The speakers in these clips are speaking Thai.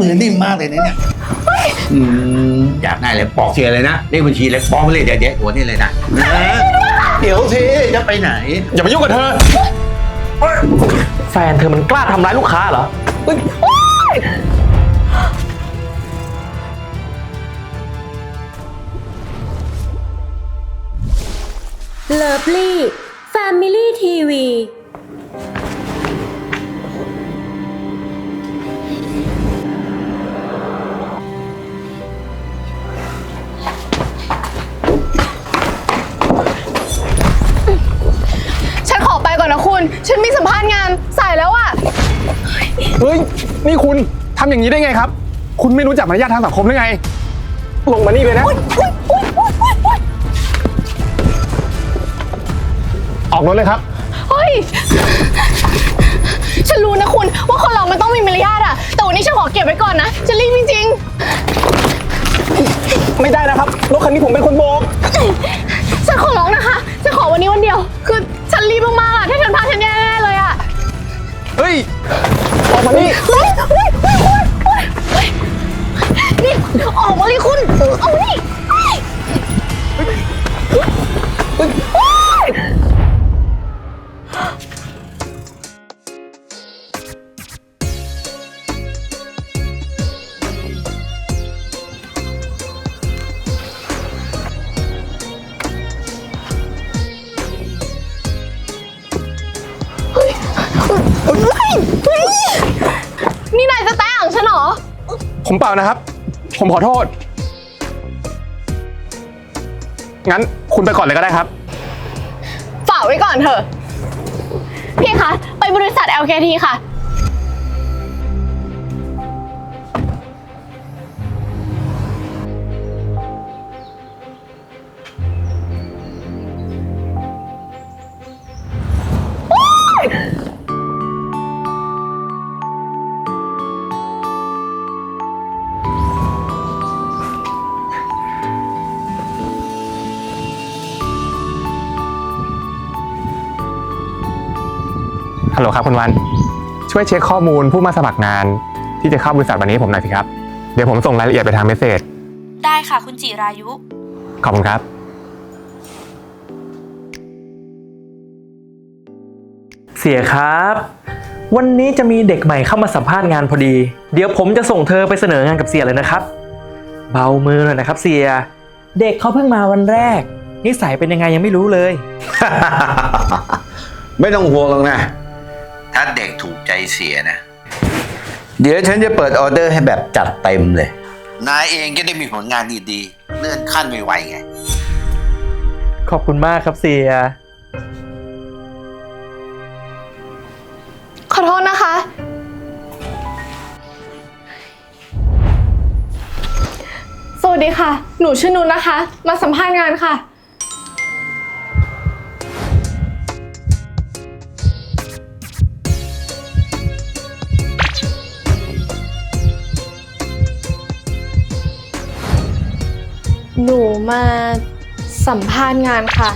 มือนิ่มมากเลยนะเนี่ยอืมอยากได้เลยบอกเสียเลยนะเลขบัญชีเลยฟ้องไปเลยเดี๋ยวเดี๋ยวหัวนี่เลยนะเดี๋ยวสิจะไปไหน อย่ามายุ่งกับเธอ แฟนเธอมันกล้าทำร้ายลูกค้าเหรอเลิฟลี่ แฟมิลี่ทีวี นี่คุณทำอย่างนี้ได้ไงครับ คุณไม่รู้จักมารยาททางสังคมหรือไง ลงมานี่เลยนะ ออกรถเลยครับ เฮ้ย ฉันรู้นะคุณ ว่าคนเรามันต้องมีมารยาทอะแต่วันนี้ฉันขอเก็บไว้ก่อนนะ ฉันรีบจริงไม่ได้นะครับ รถคันนี้ผมเป็นคนโบก ๆ ฉันขอร้องนะคะ ฉันขอวันนี้วันเดียว คือฉันรีบมากๆอะถ้าฉันพลาดฉันแย่แน่ๆเลยอะเฮ้ย มานี่เฮ้ยเฮ้ยเฮ้ยเฮ้ยเฮ้ยนี่ออกมาเลยคุณเอามานี่ ผมเปล่านะครับ ผมขอโทษ งั้นคุณไปก่อนเลยก็ได้ครับ ฝากไว้ก่อนเถอะ พี่คะ ไปบริษัท LKT ค่ะ ฮัลโหลครับคุณวัน ช่วยเช็คข้อมูลผู้มาสมัครงาน ที่จะเข้าบริษัทวันนี้ให้ผมหน่อยสิครับ เดี๋ยวผมส่งรายละเอียดไปทางเมสเซจได้ค่ะคุณจิรายุ ขอบคุณครับ เสียครับ วันนี้จะมีเด็กใหม่เข้ามาสัมภาษณ์งานพอดี เดี๋ยวผมจะส่งเธอไปเสนองานกับเสียเลยนะครับ เบามือหน่อยนะครับ เสีย เด็กเขาเพิ่งมาวันแรก นิสัยเป็นยังไงยังไม่รู้เลย ไม่ต้องห่วงหรอกนะ ถ้าเด็กถูกใจเสียนะ เดี๋ยวฉันจะเปิดออเดอร์ให้แบบจัดเต็มเลย นายเองก็ได้มีผลงานดีๆเลื่อนขั้นไวๆไง ขอบคุณมากครับเสีย ขอโทษนะคะ สวัสดีค่ะ หนูชื่อนุนนะคะ มาสัมภาษณ์งานค่ะ มาสัมภาษณ์งานค่ะ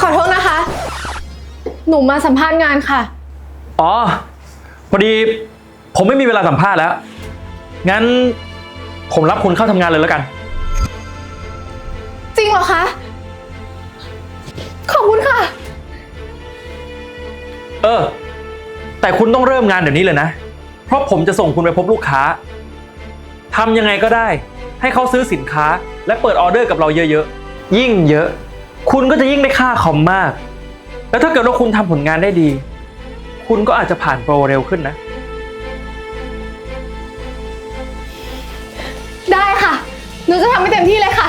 ขอโทษนะคะ หนูมาสัมภาษณ์งานค่ะ อ๋อ พอดีผมไม่มีเวลาสัมภาษณ์แล้ว งั้นผมรับคุณเข้าทำงานเลยแล้วกัน จริงเหรอคะ ขอบคุณค่ะ เออ แต่คุณต้องเริ่มงานเดี๋ยวนี้เลยนะ เพราะผมจะส่งคุณไปพบลูกค้าทำยังไงก็ได้ ให้เขาซื้อสินค้า และเปิดออเดอร์กับเราเยอะๆ ยิ่งเยอะ คุณก็จะยิ่งได้ค่าคอมมาก แล้วถ้าเกิดว่าคุณทำผลงานได้ดี คุณก็อาจจะผ่านโปรเร็วขึ้นนะ ได้ค่ะ หนูจะทำให้เต็มที่เลยค่ะ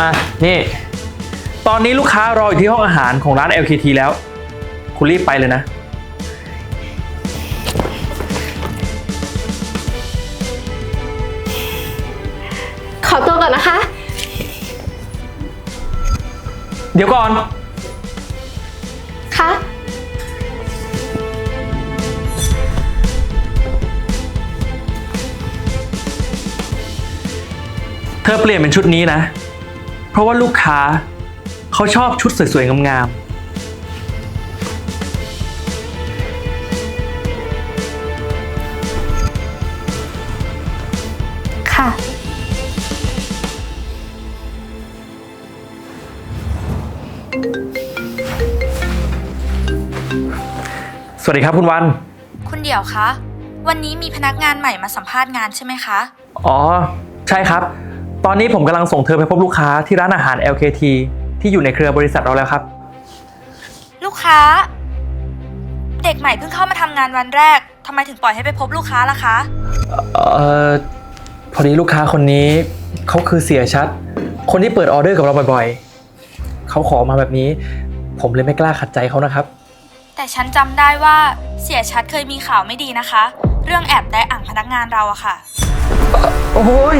อะ นี่ ตอนนี้ลูกค้ารออยู่ที่ห้องอาหารของร้าน LKT แล้ว คุณรีบไปเลยนะ อตัวก่อนนะคะ เดี๋ยวก่อน ค่ะ เธอเปลี่ยนเป็นชุดนี้นะ เพราะว่าลูกค้าเขาชอบชุดสวยๆงามค่ สวัสดีครับคุณวัน คุณเดี่ยวคะ วันนี้มีพนักงานใหม่มาสัมภาษณ์งานใช่ไหมคะ อ๋อ ใช่ครับ ตอนนี้ผมกำลังส่งเธอไปพบลูกค้าที่ร้านอาหาร LKT ที่อยู่ในเครือบริษัทเราแล้วครับ ลูกค้า เด็กใหม่เพิ่งเข้ามาทำงานวันแรกทำไมถึงปล่อยให้ไปพบลูกค้าล่ะคะ เอ่อ พอดีลูกค้าคนนี้เขาคือเสียชัด คนที่เปิดออเดอร์กับเราบ่อยๆ เขาขอมาแบบนี้ ผมเลยไม่กล้าขัดใจเขานะครับ แต่ฉันจำได้ว่าเสียชัดเคยมีข่าวไม่ดีนะคะ เรื่องแอบได้อ่างพนักงานเราอะค่ะ โอ้ย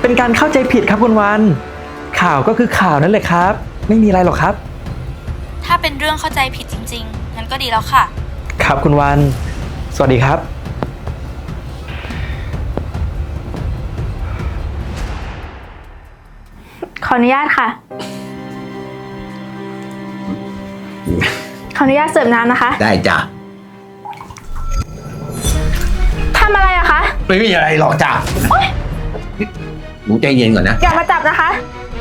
เป็นการเข้าใจผิดครับคุณวัน ข่าวก็คือข่าวนั่นแหละครับ ไม่มีอะไรหรอกครับ ถ้าเป็นเรื่องเข้าใจผิดจริงๆงั้นก็ดีแล้วค่ะ ครับคุณวัน สวัสดีครับ ขออนุญาตค่ะ ขออนุญาตเสิร์ฟน้ำนะคะ ได้จ้ะทำอะไรอะคะ ไม่มีอะไรหรอกจ้ะหนูใจเย็นก่อนนะ อย่ามาจับนะคะ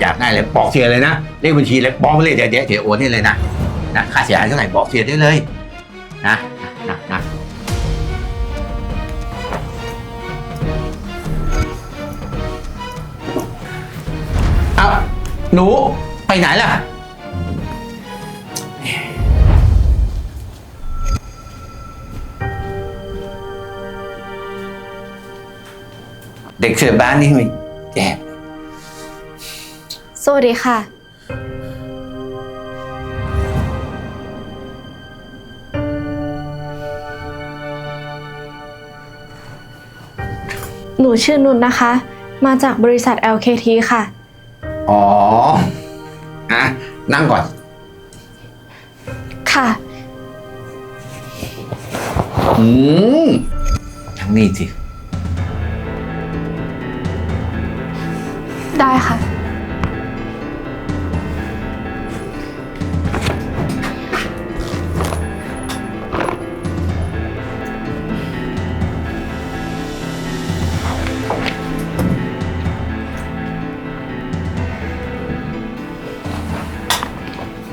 อยากได้เลยบอกเสียเลยนะเลขบัญชีเลยบอกมาเลยเดี๋ยวเดี๋ยวเดี๋ยวโอนให้เลยนะนะค่าเสียหายเท่าไหร่บอกเสียได้เลยนะนะนะเอาหนูไปไหนล่ะ เด็กเสิร์ฟบ้านนี่มันแย่สวัสดีค่ะ หนูชื่อนุชนะคะ มาจากบริษัท LKT ค่ะ อ๋ออะนั่งก่อน ค่ะ อืมทั้งนี้สิ ได้ค่ะ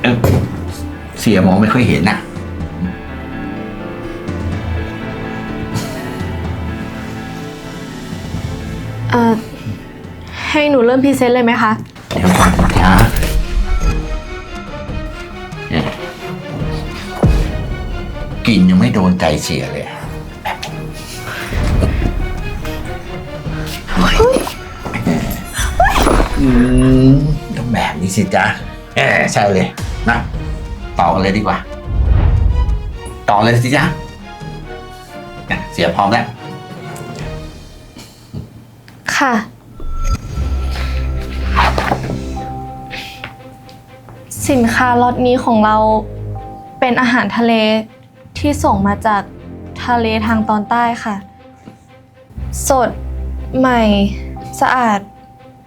เออเสียมองไม่ค่อยเห็นนะเอ่อ ให้หนูเริ่มพรีเซนต์เลยไหมคะ เดี๋ยวก่อนนะเนี่ยกลินยังไม่โดนใจเสียเลยแบบอืมต้องแบบนี้สิจ๊ะเออใช่เลยนะต่อกันเลยดีกว่า ต่อเลยสิจ๊ะอะเสียพร้อมแล้ว ค่ะ สินค้าล็อตนี้ของเราเป็นอาหารทะเลที่ส่งมาจากทะเลทางตอนใต้ค่ะ สดใหม่สะอาด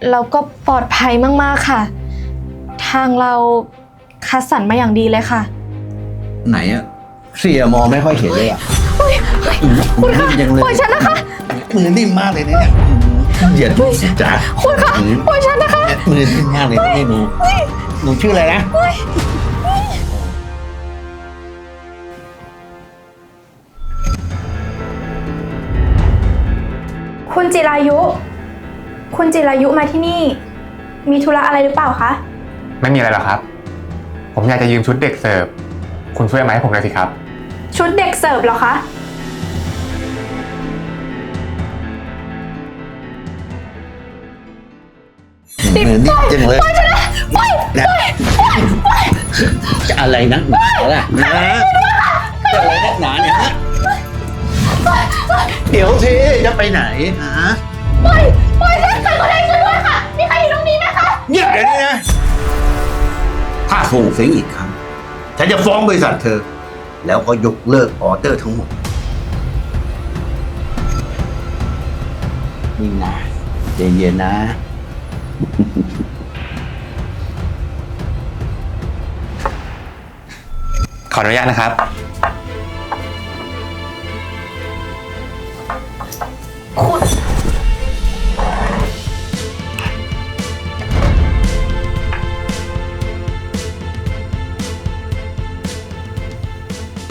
แล้วก็ปลอดภัยมากๆค่ะ ทางเราคัดสรรมาอย่างดีเลยค่ะ ไหนอะเสียมองไม่ค่อยเห็นเลยอะมือนิ่มจังเลยปล่อยฉันนะคะมือนิ่มมากเลยนะเนี่ยอย่าดูสิจ๊ะคุณคะปล่อยฉันนะคะ มือนิ่มมากเลยนะเนี่ย หนูหนูชื่ออะไรนะ คุณจิรายุ คุณจิรายุมาที่นี่ มีธุระอะไรหรือเปล่าคะ ไม่มีอะไรหรอกครับ ผมอยากจะยืมชุดเด็กเสิร์ฟ คุณช่วยเอามาให้ผมหน่อยสิครับ ชุดเด็กเสิร์ฟเหรอคะมือนิ่มจังเลย นะจะอะไรนักหนาล่ะนะจะอะไรนักหนาเนี่ยฮะเดี๋ยวสิจะไปไหนฮะปล่อยปล่อยฉันใครก็ได้ช่วยด้วยค่ะมีใครอยู่ตรงนี้ไหมคะเงียบเดี๋ยวนี้นะถ้าส่งเสียงอีกครั้งฉันจะฟ้องบริษัทเธอ แล้วก็ยกเลิกออเดอร์ทั้งหมดนี่นะเย็นๆนะ ขออนุญาตนะครับ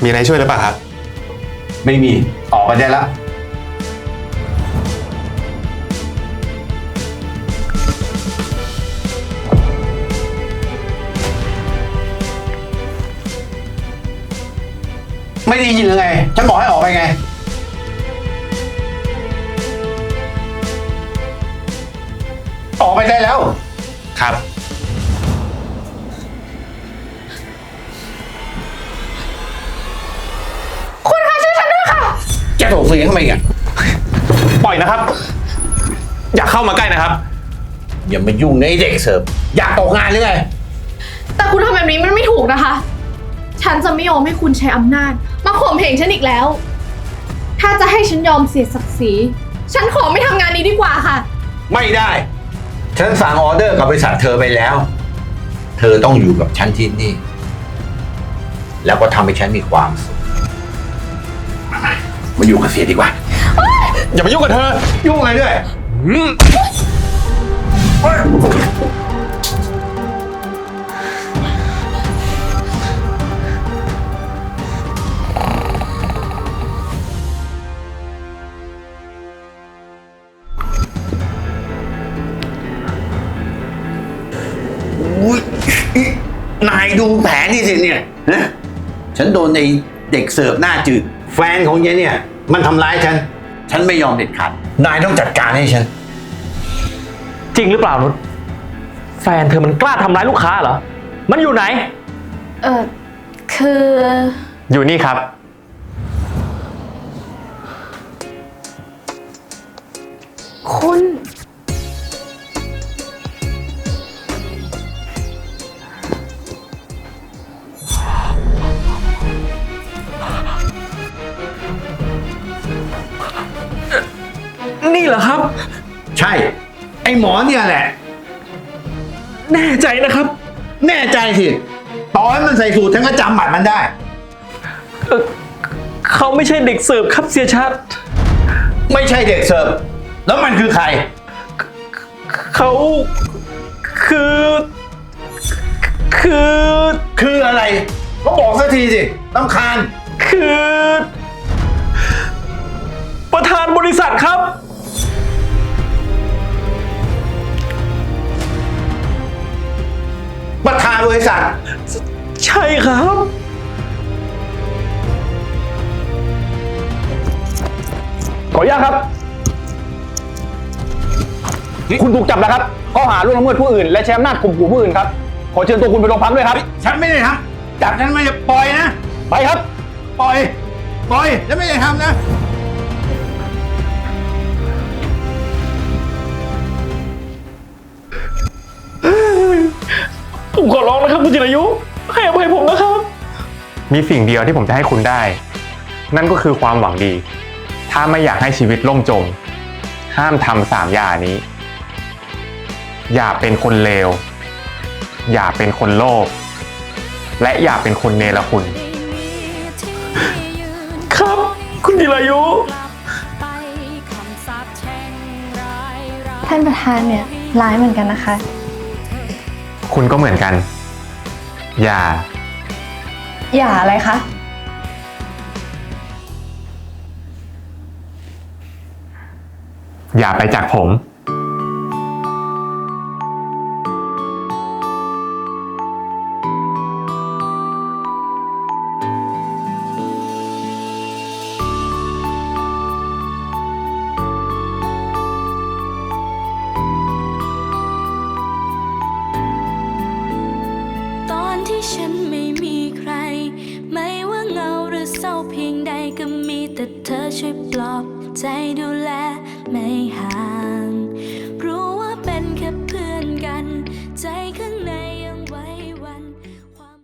มีอะไรช่วยหรือเปล่าครับ ไม่มี ออกไปได้แล้ว ไม่ได้ยินหรือไง ฉันบอกให้ออกไปไง ออกไปได้แล้ว ครับจะส่งเสียงทำไมอะปล่อยนะครับ อย่าเข้ามาใกล้นะครับ อย่ามายุ่งในะไอ้เด็กเสิร์ฟอยากตกงานหรือไง แต่คุณทำแบบนี้มันไม่ถูกนะคะ ฉันจะไม่ยอมให้คุณใช้อำนาจมา ข่มเหงฉันอีกแล้ว ถ้าจะให้ฉันยอมเสียศักดิ์ศรี ฉันขอไม่ทำงานนี้ดีกว่าค่ะ ไม่ได้ ฉันสั่งออเดอร์กับบริษัทเธอไปแล้ว เธอต้องอยู่กับฉันที่นี่ แล้วก็ทำให้ฉันมีความสุขมาอยู่กับเสียดีกว่า อย่ามายุ่งกับเธอ ยุ่งอะไรด้วยอุ๊ย ดูแผลนี่สิเนี่ยนะฉันโดนไอ้เด็กเสิร์ฟหน้าจืด แฟนของยายเนี่ย มันทำร้ายฉัน ฉันไม่ยอมเด็ดขาดนายต้องจัดการให้ฉัน จริงหรือเปล่านุชแฟนเธอมันกล้าทำร้ายลูกค้าเหรอ มันอยู่ไหน เออคืออยู่นี่ครับ คุณ นี่เหรอครับ ใช่ ไอ้หมอเนี่ยแหละ แน่ใจนะครับ แน่ใจสิต่อให้มันใส่สูตรฉันก็จำบัตรมันได้ เอ่อเขาไม่ใช่เด็กเสิร์ฟครับเสียชัด ไม่ใช่เด็กเสิร์ฟแล้วมันคือใคร เขาคือ คือคืออะไรก็บอกสักทีสิลำคาญ คือ ประธานบริษัทครับ ระธานบริษัท ใช่ครับ ขออนุญาตครับ คุณถูกจับแล้วครับข้อหาล่วงละเมิดผู้อื่น และใช้อำนาจข่มขู่ผู้อื่นครับ ขอเชิญตัวคุณไปโรงพักด้วยครับ ฉันไม่ได้ทำจับฉันไม่ได้ปล่อยนะ ไปครับ ปล่อย ปล่อยแล้วไม่ได้ทำนะ ผมขอร้องนะครับ คุณจิรายุ ให้อภัยผมนะครับ มีสิ่งเดียวที่ผมจะให้คุณได้ นั่นก็คือความหวังดี ถ้าไม่อยากให้ชีวิตล่มจม ห้ามทำสามอย่างนี้ อย่าเป็นคนเลว อย่าเป็นคนโลภ และอย่าเป็นคนเนรคุณ ครับ คุณจิรายุ ท่านประธานเนี่ยร้ายเหมือนกันนะคะ คุณก็เหมือนกัน อย่า อย่าอะไรคะ อย่าไปจากผม